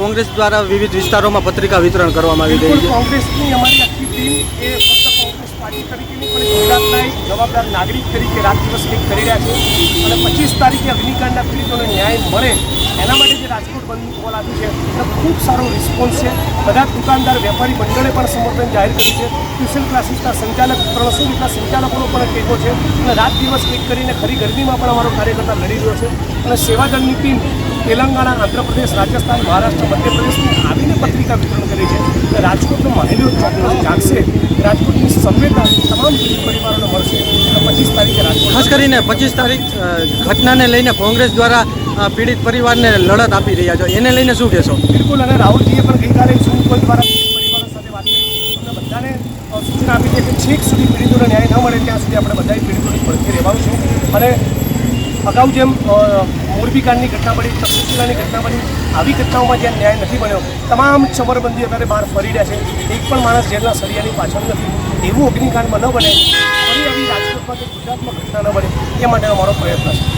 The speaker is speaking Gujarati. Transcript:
કોંગ્રેસ દ્વારા વિવિધ વિસ્તારોમાં પત્રિકા વિતરણ કરવામાં આવી રહી છે. કોંગ્રેસની અમારી આખી એ ફક્ત કોંગ્રેસ પાર્ટી તરીકે પણ જવાબદાર નાગરિક તરીકે રાત દિવસ એક કરી રહ્યા છે. અને પચીસ તારીખે અગ્નિકાંડના પીડિતોને ન્યાય મળે, એના માટે જે રાજકોટ બંધનું કોલ આવ્યું છે, એનો ખૂબ સારો રિસ્પોન્સ છે. બધા દુકાનદાર, વેપારી મંડળે પણ સમર્થન જાહેર કર્યું છે. ટ્યુશન ક્લાસીસના સંચાલક, ત્રણસો જેટલા સંચાલકોનો પણ ટેકો છે. અને રાત દિવસ એક કરીને ખરી ગરમીમાં પણ અમારો કાર્યકર્તા લડી રહ્યો છે. અને સેવાદળની ટીમ તેલંગાણા આંધ્રપ્રદેશ રાજસ્થાન મહારાષ્ટ્ર મધ્યપ્રદેશથી આવીને પત્રિકા વિતરણ કરી છે. રાજકોટનો માહિલો ચોક્કસ જાગશે. રાજકોટની સંવેદના તમામ પીડિત પરિવારોને મળશે. અને પચીસ તારીખે રાજકોટ ખાસ કરીને પચીસ તારીખ ઘટનાને લઈને કોંગ્રેસ દ્વારા પીડિત પરિવારને લડત આપી રહ્યા છો. એને લઈને શું કહેશો? બિલકુલ અને રાહુલજીએ પણ ગઈકાલે શું કોઈ દ્વારા પરિવારો સાથે વાત કરી. બધાને સૂચના આપી છે કે છેક સુધી પીડિતોને ન્યાય ન મળે ત્યાં સુધી આપણે બધાએ પીડિતોની પડખે રહેવાનું છે. અને અગાઉ જેમ મોરબી કાંડની ઘટના બની તક્ષશિલાની ઘટના બની, આવી ઘટનાઓમાં જ્યાં ન્યાય નથી બન્યો તમામ ચમરબંધી અત્યારે બહાર ફરી રહ્યા છે. એક પણ માણસ જેલના સળિયાની પાછળ નથી. એવું અગ્નિકાંડમાં ન બને. ફરી આવી રાજકોટમાં કે ગુજરાતમાં ઘટના ન બને, એ માટેનો અમારો પ્રયત્ન છે.